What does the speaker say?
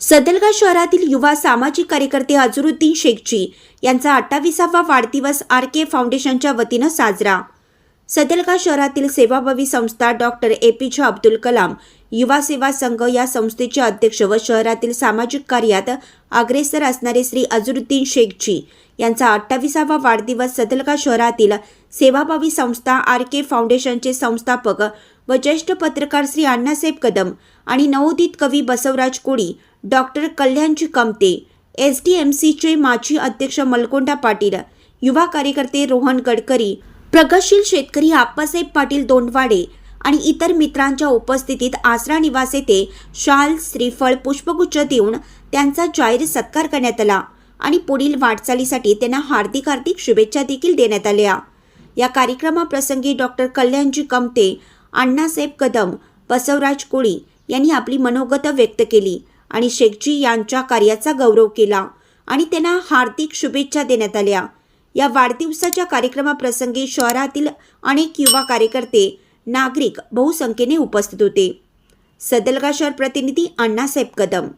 सदलगा शहरातील युवा सामाजिक कार्यकर्ते अझरुद्दीन शेखजी यांचा अठ्ठावीसावा वाढदिवस आर के फाउंडेशनच्या वतीनं साजरा. सदलगा शहरातील सेवाभावी संस्था डॉक्टर ए पी जे अब्दुल कलाम युवा सेवा संघ या संस्थेचे अध्यक्ष व शहरातील सामाजिक कार्यात अग्रेसर असणारे श्री अझरुद्दीन शेखजी यांचा अठ्ठावीसावा वाढदिवस सदलगा शहरातील सेवाभावी संस्था आर के फाउंडेशनचे संस्थापक व ज्येष्ठ पत्रकार श्री अण्णासाहेब कदम आणि नवोदित कवी Basavaraj Koli doctor Kalyanji Kamate S D M सीचे माजी अध्यक्ष मलकोंडा पाटील युवा कार्यकर्ते रोहन गडकरी प्रगतशील शेतकरी आप्पासाहेब पाटील दोंडवाडे आणि इतर मित्रांच्या उपस्थितीत आसरा निवास येथे शाल श्रीफळ पुष्पगुच्छ देऊन त्यांचा जाहीर सत्कार करण्यात आला आणि पुढील वाटचालीसाठी त्यांना हार्दिक हार्दिक शुभेच्छा देखील देण्यात आल्या. या कार्यक्रमाप्रसंगी डॉक्टर कल्याणजी कमते अण्णासाहेब कदम बसवराज कोळी यांनी आपली मनोगत व्यक्त केली. आणि शेखजी यांच्या कार्याचा गौरव केला आणि त्यांना हार्दिक शुभेच्छा देण्यात आल्या. या वाढदिवसाच्या कार्यक्रमाप्रसंगी शहरातील अनेक युवा कार्यकर्ते नागरिक बहुसंख्येने उपस्थित होते. सदलगा शहर प्रतिनिधी अण्णासाहेब कदम.